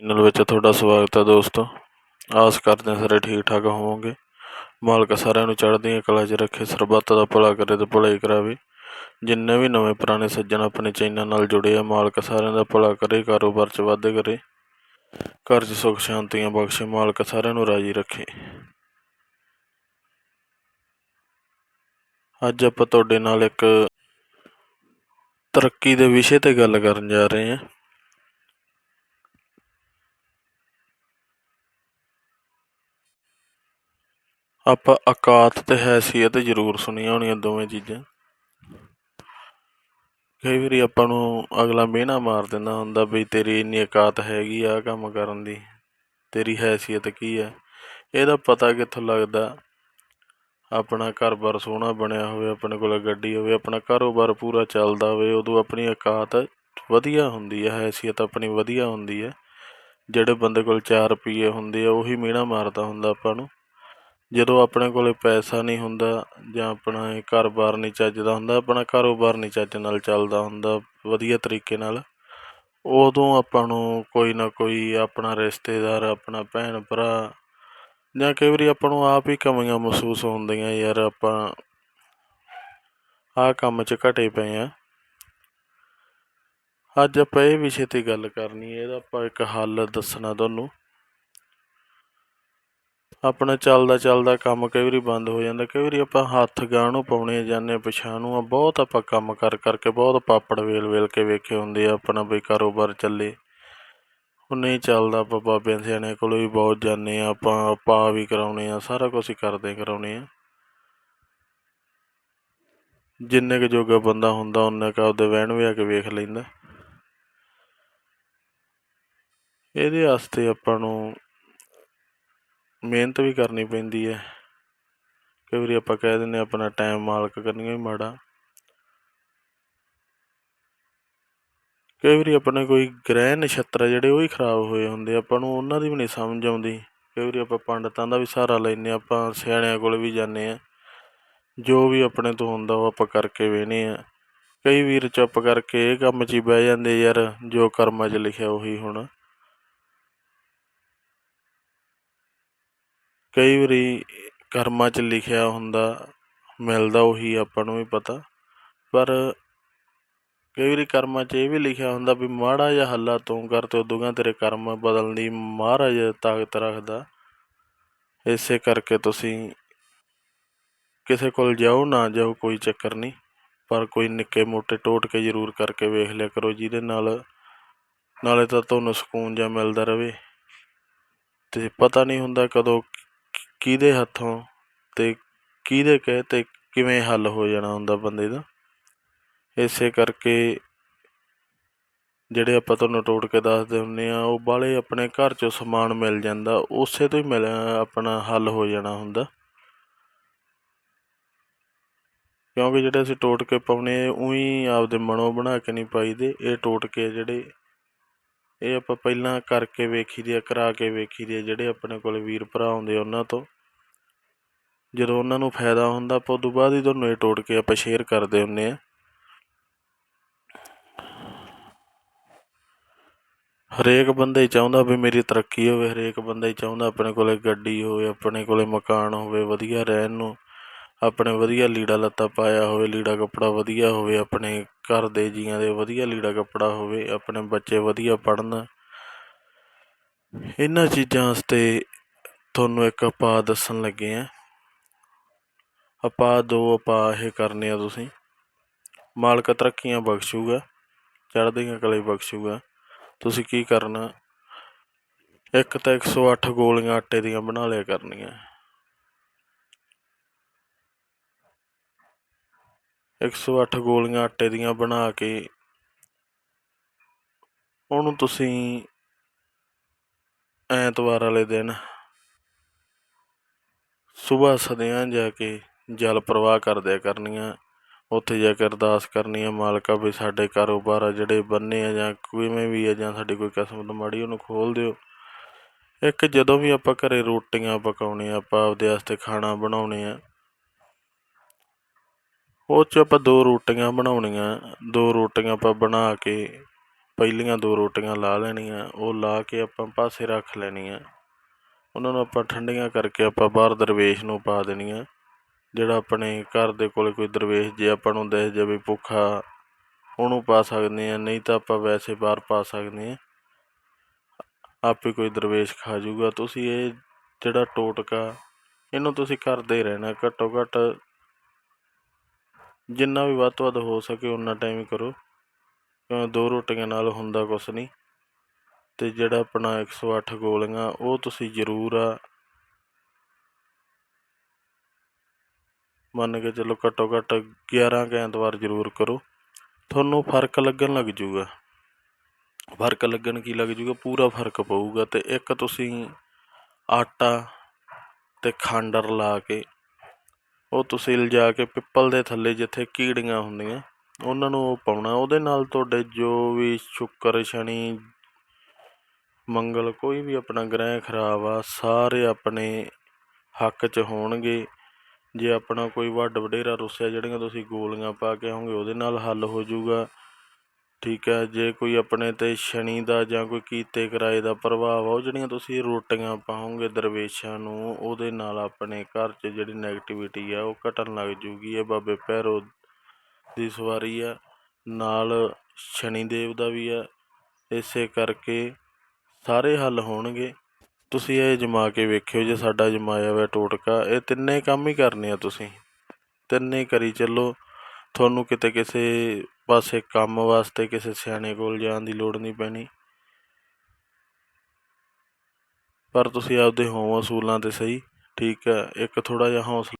Channel ਵਿੱਚ ਤੁਹਾਡਾ ਸਵਾਗਤ ਹੈ ਦੋਸਤੋ। ਆਸ ਕਰਦੇ ਹਾਂ ਸਾਰੇ ਠੀਕ ਠਾਕ ਹੋਵੋਗੇ। ਮਾਲਕ ਸਾਰਿਆਂ ਨੂੰ ਚੜ੍ਹਦੀਆਂ ਕਲਾ 'ਚ ਰੱਖੇ, ਸਰਬੱਤ ਦਾ ਭਲਾ ਕਰੇ ਤੇ ਭਲਾਈ ਕਰਾਵੇ। ਜਿੰਨੇ ਵੀ ਨਵੇਂ ਪੁਰਾਣੇ ਸੱਜਣ ਆਪਣੇ ਚੈਨਲ ਨਾਲ ਜੁੜੇ ਆ, ਮਾਲਕ ਸਾਰਿਆਂ ਦਾ ਭਲਾ ਕਰੇ, ਕਾਰੋਬਾਰ 'ਚ ਵਾਧੇ ਕਰੇ। ਘਰ 'ਚ ਸੁੱਖ, ਸ਼ਾਂਤੀਆਂ ਬਖਸ਼ੇ, ਮਾਲਕ ਸਾਰਿਆਂ ਨੂੰ ਰਾਜੀ ਰੱਖੇ। ਅੱਜ ਆਪਾਂ ਤੁਹਾਡੇ ਨਾਲ ਇੱਕ ਤਰੱਕੀ ਦੇ ਵਿਸ਼ੇ ਤੇ ਗੱਲ ਕਰਨ ਜਾ ਰਹੇ ਹਾਂ। ਆਪਾਂ ਔਕਾਤ ਤੇ ਹੈਸੀਅਤ ਜ਼ਰੂਰ ਸੁਣੀਆਂ ਹੋਣੀਆਂ ਦੋਵੇਂ ਚੀਜ਼ਾਂ। ਕਈ ਵਾਰੀ ਆਪਾਂ ਨੂੰ ਅਗਲਾ ਮਿਹਣਾ ਮਾਰ ਦਿੰਦਾ ਹੁੰਦਾ ਵੀ ਤੇਰੀ ਇੰਨੀ ਔਕਾਤ ਹੈਗੀ ਆ ਕੰਮ ਕਰਨ ਦੀ, ਤੇਰੀ ਹੈਸੀਅਤ ਕੀ ਹੈ ਇਹਦਾ ਪਤਾ ਕਿੱਥੋਂ ਲੱਗਦਾ? ਆਪਣਾ ਘਰ-ਬਾਰ ਸੋਹਣਾ ਬਣਿਆ ਹੋਵੇ, ਆਪਣੇ ਕੋਲ ਗੱਡੀ ਹੋਵੇ, ਆਪਣਾ ਕਾਰੋਬਾਰ ਪੂਰਾ ਚੱਲਦਾ ਹੋਵੇ, ਉਦੋਂ ਆਪਣੀ ਔਕਾਤ ਵਧੀਆ ਹੁੰਦੀ ਹੈ ਹੈਸੀਅਤ ਆਪਣੀ ਵਧੀਆ ਹੁੰਦੀ ਹੈ ਜਿਹੜੇ ਬੰਦੇ ਕੋਲ 4 ਰੁਪਏ ਹੁੰਦੇ ਆ, ਉਹੀ ਮਿਹਣਾ ਮਾਰਦਾ ਹੁੰਦਾ ਆਪਾਂ ਨੂੰ। ਜਦੋਂ ਆਪਣੇ ਕੋਲ ਪੈਸਾ ਨਹੀਂ ਹੁੰਦਾ ਜਾਂ ਆਪਣਾ ਇਹ ਘਰ-ਬਾਰ ਨਹੀਂ ਚੱਜਦਾ ਹੁੰਦਾ, ਆਪਣਾ ਕਾਰੋਬਾਰ ਨਹੀਂ ਚੱਜ ਨਾਲ ਚੱਲਦਾ ਹੁੰਦਾ ਵਧੀਆ ਤਰੀਕੇ ਨਾਲ, ਉਦੋਂ ਆਪਾਂ ਨੂੰ ਕੋਈ ਨਾ ਕੋਈ ਆਪਣਾ ਰਿਸ਼ਤੇਦਾਰ, ਆਪਣਾ ਭੈਣ ਭਰਾ ਜਾਂ ਕਈ ਵਾਰੀ ਆਪਾਂ ਨੂੰ ਆਪ ਹੀ ਕਮੀਆਂ ਮਹਿਸੂਸ ਹੁੰਦੀਆਂ, ਯਾਰ ਆਪਾਂ ਆਹ ਕੰਮ 'ਚ ਘਟੇ ਪਏ ਆ। ਅੱਜ ਆਪਾਂ ਇਹ ਵਿਸ਼ੇ ਤੇ ਗੱਲ ਕਰਨੀ ਹੈ, ਇਹਦਾ ਆਪਾਂ ਇੱਕ ਹੱਲ ਦੱਸਣਾ ਤੁਹਾਨੂੰ। ਆਪਣਾ ਚੱਲਦਾ ਚੱਲਦਾ ਕੰਮ ਕਈ ਵਾਰੀ ਬੰਦ ਹੋ ਜਾਂਦਾ, ਕਈ ਵਾਰੀ ਆਪਾਂ ਹੱਥ ਗਾਂ ਨੂੰ ਪਾਉਣੇ ਜਾਂਦੇ ਪਛਾਂ ਨੂੰ ਆ, ਬਹੁਤ ਆਪਾਂ ਕੰਮ ਕਰ ਕਰਕੇ, ਬਹੁਤ ਪਾਪੜ ਵੇਲ ਵੇਲ ਕੇ ਵੇਖੇ ਹੁੰਦੇ ਆ ਆਪਣਾ ਵੀ ਕਾਰੋਬਾਰ ਚੱਲੇ। ਉਹ ਨਹੀਂ ਚੱਲਦਾ ਆਪਾਂ ਬਾਬਿਆਂ ਸਿਆਣਿਆਂ ਕੋਲ ਵੀ ਬਹੁਤ ਜਾਂਦੇ ਆ, ਆਪਾਂ ਪਾ ਵੀ ਕਰਾਉਣੇ ਆ, ਸਾਰਾ ਕੁਝ ਹੀ ਕਰਦੇ ਕਰਾਉਣੇ ਆ। ਜਿੰਨੇ ਕੁ ਜੋਗਾ ਬੰਦਾ ਹੁੰਦਾ, ਉਹਨੇ ਕੁ ਆਪਦੇ ਵਹਿਣ ਵੀ ਆ ਕੇ ਵੇਖ ਲੈਂਦਾ। ਇਹਦੇ ਵਾਸਤੇ ਆਪਾਂ ਨੂੰ ਮਿਹਨਤ ਵੀ ਕਰਨੀ ਪੈਂਦੀ ਹੈ। ਕਈ ਵਾਰੀ ਆਪਾਂ ਕਹਿ ਦਿੰਦੇ ਹਾਂ ਆਪਣਾ ਟਾਈਮ ਮਾਲਕ ਕਰਨੀਆਂ ਵੀ ਮਾੜਾ। ਕਈ ਵਾਰੀ ਆਪਣੇ ਕੋਈ ਗ੍ਰਹਿ ਨਛੱਤਰ ਜਿਹੜੇ ਉਹ ਹੀ ਖਰਾਬ ਹੋਏ ਹੁੰਦੇ ਆਪਾਂ ਨੂੰ ਉਹਨਾਂ ਦੀ ਵੀ ਨਹੀਂ ਸਮਝ ਆਉਂਦੀ। ਕਈ ਵਾਰੀ ਆਪਾਂ ਪੰਡਤਾਂ ਦਾ ਵੀ ਸਹਾਰਾ ਲੈਂਦੇ ਹਾਂ, ਆਪਾਂ ਸਿਆਣਿਆਂ ਕੋਲ ਵੀ ਜਾਂਦੇ ਹਾਂ। ਜੋ ਵੀ ਆਪਣੇ ਤੋਂ ਹੁੰਦਾ ਉਹ ਆਪਾਂ ਕਰਕੇ ਵੇਹਨੇ ਆ ਕਈ ਵੀਰ ਚੁੱਪ ਕਰਕੇ ਇਹ ਕੰਮ 'ਚ ਹੀ ਬਹਿ ਜਾਂਦੇ ਯਾਰ, ਜੋ ਕਰਮਾਂ 'ਚ ਲਿਖਿਆ ਉਹੀ ਹੋਣਾ। ਕਈ ਵਾਰੀ ਕਰਮਾਂ 'ਚ ਲਿਖਿਆ ਹੁੰਦਾ, ਮਿਲਦਾ ਉਹੀ ਆਪਾਂ ਨੂੰ ਵੀ ਪਤਾ। ਪਰ ਕਈ ਵਾਰੀ ਕਰਮਾਂ 'ਚ ਇਹ ਵੀ ਲਿਖਿਆ ਹੁੰਦਾ ਵੀ ਮਾੜਾ ਜਿਹਾ ਹੱਲਾ ਤੂੰ ਕਰ ਤੇ ਉਦੋਂਗਾ ਤੇਰੇ ਕਰਮ ਬਦਲਣ ਦੀ ਮਹਾਰਾਜ ਤਾਕਤ ਰੱਖਦਾ। ਇਸੇ ਕਰਕੇ ਤੁਸੀਂ ਕਿਸੇ ਕੋਲ ਜਾਓ, ਨਾ ਜਾਓ ਕੋਈ ਚੱਕਰ ਨਹੀਂ। ਪਰ ਕੋਈ ਨਿੱਕੇ ਮੋਟੇ ਟੋਟਕੇ ਜ਼ਰੂਰ ਕਰਕੇ ਵੇਖ ਲਿਆ ਕਰੋ, ਜਿਹਦੇ ਨਾਲ ਨਾਲੇ ਤਾਂ ਤੁਹਾਨੂੰ ਸਕੂਨ ਜਿਹਾ ਮਿਲਦਾ ਰਹੇ ਅਤੇ ਪਤਾ ਨਹੀਂ ਹੁੰਦਾ ਕਦੋਂ ਕਿਹਦੇ ਹੱਥੋਂ ਅਤੇ ਕਿਹਦੇ ਕਹੇ ਤੇ ਕਿਵੇਂ ਹੱਲ ਹੋ ਜਾਣਾ ਹੁੰਦਾ ਬੰਦੇ ਦਾ? ਇਸੇ ਕਰਕੇ ਜਿਹੜੇ ਆਪਾਂ ਤੁਹਾਨੂੰ ਟੋਟਕੇ ਕੇ ਦੱਸਦੇ ਹੁੰਦੇ ਹਾਂ, ਉਹ ਬਾਹਲੇ ਆਪਣੇ ਘਰ ਚੋਂ ਸਮਾਨ ਮਿਲ ਜਾਂਦਾ, ਉਸੇ ਤੋਂ ਹੀ ਮਿਲ, ਆਪਣਾ ਹੱਲ ਹੋ ਜਾਣਾ ਹੁੰਦਾ। ਕਿਉਂਕਿ ਜਿਹੜੇ ਅਸੀਂ ਟੋਟਕੇ ਪਾਉਂਦੇ ਪਾਉਣੇ ਉਹੀ ਆਪਦੇ ਮਨੋਂ ਬਣਾ ਕੇ ਨਹੀਂ ਪਾਈਦੇ, ਇਹ ਟੋਟਕੇ ਜਿਹੜੇ ਇਹ ਆਪਾਂ ਪਹਿਲਾਂ ਕਰਕੇ ਵੇਖੀ ਦੇ ਆ, ਕਰਾ ਕੇ ਵੇਖੀ ਦੇ ਜਿਹੜੇ ਆਪਣੇ ਕੋਲ ਵੀਰ ਭਰਾ ਆਉਂਦੇ ਉਹਨਾਂ ਤੋਂ। ਜਦੋਂ ਉਹਨਾਂ ਨੂੰ ਫਾਇਦਾ ਹੁੰਦਾ, ਆਪਾਂ ਉਦੋਂ ਬਾਅਦ ਹੀ ਤੁਹਾਨੂੰ ਇਹ ਟੋਟ ਕੇ ਆਪਾਂ ਸ਼ੇਅਰ ਕਰਦੇ ਹੁੰਨੇ ਆ। ਹਰੇਕ ਬੰਦਾ ਹੀ ਚਾਹੁੰਦਾ ਵੀ ਮੇਰੀ ਤਰੱਕੀ ਹੋਵੇ, ਹਰੇਕ ਬੰਦਾ ਹੀ ਚਾਹੁੰਦਾ ਆਪਣੇ ਕੋਲੇ ਗੱਡੀ ਹੋਵੇ, ਆਪਣੇ ਕੋਲੇ ਮਕਾਨ ਹੋਵੇ, ਵਧੀਆ ਰਹਿਣ ਨੂੰ। ਆਪਣੇ ਵਧੀਆ ਲੀੜਾ ਲੱਤਾ ਪਾਇਆ ਹੋਵੇ, ਲੀੜਾ ਕੱਪੜਾ ਵਧੀਆ ਹੋਵੇ, ਆਪਣੇ ਘਰ ਦੇ ਜੀਆਂ ਦੇ ਵਧੀਆ ਲੀੜਾ ਕੱਪੜਾ ਹੋਵੇ, ਆਪਣੇ ਬੱਚੇ ਵਧੀਆ ਪੜ੍ਹਨ। ਇਹਨਾਂ ਚੀਜ਼ਾਂ ਵਾਸਤੇ ਤੁਹਾਨੂੰ ਇੱਕ ਉਪਾਅ ਦੱਸਣ ਲੱਗੇ ਆ ਉਪਾਅ ਦੋ ਉਪਾਅ ਇਹ ਕਰਨੇ ਆ ਤੁਸੀਂ। ਮਾਲਕ ਤਰੱਕੀਆਂ ਬਖਸ਼ੂਗਾ, ਚੜ੍ਹਦੀਆਂ ਕਲੇ ਬਖਸ਼ੂਗਾ। ਤੁਸੀਂ ਕੀ ਕਰਨਾ? ਇੱਕ ਤਾਂ 108 ਗੋਲੀਆਂ ਆਟੇ ਦੀਆਂ ਬਣਾ ਲਿਆ ਕਰਨੀਆਂ। 108 ਗੋਲੀਆਂ ਆਟੇ ਦੀਆਂ ਬਣਾ ਕੇ ਉਹਨੂੰ ਤੁਸੀਂ ਐਤਵਾਰ ਵਾਲੇ ਦਿਨ ਸਵੇਰ ਸਦਿਆਂ ਜਾ ਕੇ ਜਲ ਪ੍ਰਵਾਹ ਕਰਦਿਆ ਕਰਨੀਆਂ, ਉੱਥੇ ਜਾ ਕੇ ਅਰਦਾਸ ਕਰਨੀ ਆ, ਮਾਲਕਾ ਵੀ ਸਾਡੇ ਕਾਰੋਬਾਰ ਆ ਜਿਹੜੇ ਬੰਨੇ ਆ ਜਾਂ ਕਿਵੇਂ ਵੀ ਆ ਜਾਂ ਸਾਡੀ ਕੋਈ ਕਿਸਮਤ ਮਾੜੀ ਉਹਨੂੰ ਖੋਲ ਦਿਓ। ਇੱਕ ਜਦੋਂ ਵੀ ਆਪਾਂ ਘਰੇ ਰੋਟੀਆਂ ਪਕਾਉਣੇ ਆਪਾਂ ਆਪਦੇ ਵਾਸਤੇ ਖਾਣਾ ਬਣਾਉਣੇ ਆ ਉਹ 'ਚ ਆਪਾਂ ਦੋ ਰੋਟੀਆਂ ਬਣਾਉਣੀਆਂ, ਦੋ ਰੋਟੀਆਂ ਆਪਾਂ ਬਣਾ ਕੇ, ਪਹਿਲੀਆਂ ਦੋ ਰੋਟੀਆਂ ਲਾ ਲੈਣੀਆਂ, ਉਹ ਲਾ ਕੇ ਆਪਾਂ ਪਾਸੇ ਰੱਖ ਲੈਣੀਆਂ। ਉਹਨਾਂ ਨੂੰ ਆਪਾਂ ਠੰਡੀਆਂ ਕਰਕੇ ਆਪਾਂ ਬਾਹਰ ਦਰਵੇਸ਼ ਨੂੰ ਪਾ ਦੇਣੀਆਂ, ਜਿਹੜਾ ਆਪਣੇ ਘਰ ਦੇ ਕੋਲ ਕੋਈ ਦਰਵੇਸ਼ ਜੇ ਆਪਾਂ ਨੂੰ ਦਿਖ ਜਾਵੇ ਭੁੱਖਾ, ਉਹਨੂੰ ਪਾ ਸਕਦੇ ਹਾਂ, ਨਹੀਂ ਤਾਂ ਆਪਾਂ ਵੈਸੇ ਬਾਹਰ ਪਾ ਸਕਦੇ ਹਾਂ। ਆਪੇ ਕੋਈ ਦਰਵੇਸ਼ ਖਾ ਜਾਊਗਾ। ਤੁਸੀਂ ਇਹ ਜਿਹੜਾ ਟੋਟਕਾ, ਇਹਨੂੰ ਤੁਸੀਂ ਕਰਦੇ ਰਹਿਣਾ, ਘੱਟੋ ਘੱਟ ਜਿੰਨਾ ਵੀ ਵੱਧ ਤੋਂ ਵੱਧ ਹੋ ਸਕੇ ਉਨਾ ਟਾਈਮ ਕਰੋ। ਕਿਉਂ ਦੋ ਰੋਟੀਆਂ ਨਾਲ ਹੁੰਦਾ ਕੁਛ ਨਹੀਂ ਅਤੇ ਜਿਹੜਾ ਆਪਣਾ 108 ਗੋਲੀਆਂ, ਉਹ ਤੁਸੀਂ ਜ਼ਰੂਰ ਆ। ਮੰਨ ਕੇ ਚੱਲੋ ਘੱਟੋ ਘੱਟ 11 ਕੁ ਐਤਵਾਰ ਜ਼ਰੂਰ ਕਰੋ। ਤੁਹਾਨੂੰ ਫ਼ਰਕ ਲੱਗਣ ਲੱਗ ਜੂਗਾ। ਫ਼ਰਕ ਲੱਗਣ ਕੀ ਲੱਗ ਜੂਗਾ? ਪੂਰਾ ਫ਼ਰਕ ਪਊਗਾ। ਅਤੇ ਇੱਕ ਤੁਸੀਂ ਆਟਾ ਅਤੇ ਖੰਡ ਰਲਾ ਕੇ ਉਹ ਤੁਸੀਂ ਲਿਜਾ ਕੇ ਪਿੱਪਲ ਦੇ ਥੱਲੇ ਜਿੱਥੇ ਕੀੜੀਆਂ ਹੁੰਦੀਆਂ, ਉਹਨਾਂ ਨੂੰ ਉਹ ਪਾਉਣਾ। ਉਹਦੇ ਨਾਲ ਤੁਹਾਡੇ ਜੋ ਵੀ ਸ਼ੁੱਕਰ, ਸ਼ਨੀ, ਮੰਗਲ, ਕੋਈ ਵੀ ਆਪਣਾ ਗ੍ਰਹਿ ਖਰਾਬ ਆ, ਸਾਰੇ ਆਪਣੇ ਹੱਕ 'ਚ ਹੋਣਗੇ। ਜੇ ਆਪਣਾ ਕੋਈ ਵੱਡ ਵਡੇਰਾ ਰੁੱਸਿਆ, ਜਿਹੜੀਆਂ ਤੁਸੀਂ ਗੋਲੀਆਂ ਪਾ ਕੇ ਆਉਂਗੇ ਉਹਦੇ ਨਾਲ ਹੱਲ ਹੋ ਜਾਊਗਾ। ਠੀਕ ਹੈ, ਜੇ ਕੋਈ ਆਪਣੇ 'ਤੇ ਸ਼ਨੀ ਦਾ ਜਾਂ ਕੋਈ ਕੀਤੇ ਕਿਰਾਏ ਦਾ ਪ੍ਰਭਾਵ ਆ, ਉਹ ਜਿਹੜੀਆਂ ਤੁਸੀਂ ਰੋਟੀਆਂ ਪਾਓਗੇ ਦਰਵੇਸ਼ਾਂ ਨੂੰ, ਉਹਦੇ ਨਾਲ ਆਪਣੇ ਘਰ 'ਚ ਜਿਹੜੀ ਨੈਗੇਟਿਵਿਟੀ ਆ, ਉਹ ਘਟਣ ਲੱਗ ਜੂਗੀ। ਇਹ ਬਾਬੇ ਭੈਰੋ ਦੀ ਸਵਾਰੀ ਆ, ਨਾਲ ਸ਼ਨੀ ਦੇਵ ਦਾ ਵੀ ਆ। ਇਸੇ ਕਰਕੇ ਸਾਰੇ ਹੱਲ ਹੋਣਗੇ। ਤੁਸੀਂ ਇਹ ਜਮਾ ਕੇ ਵੇਖਿਓ ਜੇ ਸਾਡਾ ਜਮਾਇਆ ਹੋਇਆ ਟੋਟਕਾ। ਇਹ ਤਿੰਨੇ ਕੰਮ ਹੀ ਕਰਨੇ ਆ ਤੁਸੀਂ। ਤਿੰਨੇ ਕਰੀ ਚੱਲੋ। ਤੁਹਾਨੂੰ ਕਿਤੇ ਕਿਸੇ ਪਾਸੇ ਕੰਮ ਵਾਸਤੇ ਕਿਸੇ ਸਿਆਣੇ ਕੋਲ ਜਾਣ ਦੀ ਲੋੜ ਨਹੀਂ ਪੈਣੀ। ਪਰ ਤੁਸੀਂ ਆਪਦੇ ਹੋਮ ਅਸੂਲਾਂ 'ਤੇ ਸਹੀ, ਠੀਕ ਹੈ, ਇੱਕ ਥੋੜ੍ਹਾ ਜਿਹਾ ਹੌਸਲਾ